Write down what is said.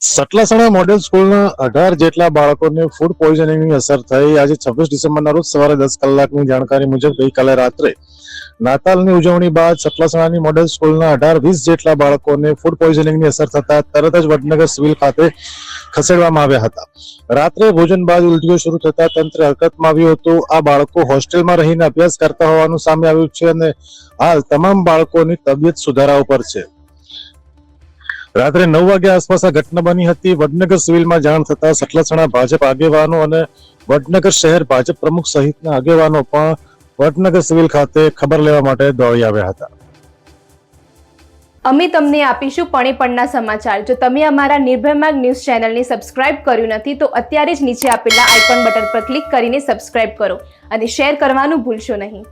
સટલાસણા model સ્કૂલના અઢાર જેટલા બાળકોને ફૂડ પોઈઝનિંગની અસર થઈ. આજે છવ્વીસ ડિસેમ્બરના રોજ સવારે દસ કલાકની જાણકારી મુજબ ગઈકાલે રાત્રે નાતાલની ઉજવણી બાદ સટલાસણાની મોડેલ સ્કૂલના અઢાર વીસ જેટલા બાળકોને ફૂડ પોઈઝનિંગની અસર થતા તરત જ વડનગર સિવિલ ખાતે ખસેડવામાં આવ્યા હતા. રાત્રે ભોજન બાદ ઉલટીઓ શરૂ થતા તંત્ર હરકતમાં આવ્યું હતું. આ બાળકો હોસ્ટેલમાં રહીને અભ્યાસ કરતા હોવાનું સામે આવ્યું છે અને હાલ તમામ બાળકોની તબિયત સુધારા ઉપર છે. રાત્રે નવ વાગ્યા આસપાસ આ ઘટના બની હતી. વડનગર સિવિલમાં જાણ થતા સટલાસણા ભાજપ આગેવાનો અને વડનગર શહેર ભાજપ પ્રમુખ સહિતના આગેવાનો પણ વડનગર સિવિલ ખાતે ખબર લેવા માટે દોડી આવ્યા હતા. અમે તમને આપીશું પણેપણના સમાચાર. જો તમે અમારા નિર્ભય માર્ગ ન્યૂઝ ચેનલને સબસ્ક્રાઇબ કર્યું નથી, તો અત્યારે જ નીચે આપેલા આઇકોન બટન પર ક્લિક કરીને સબસ્ક્રાઇબ કરો અને શેર કરવાનું ભૂલશો નહીં.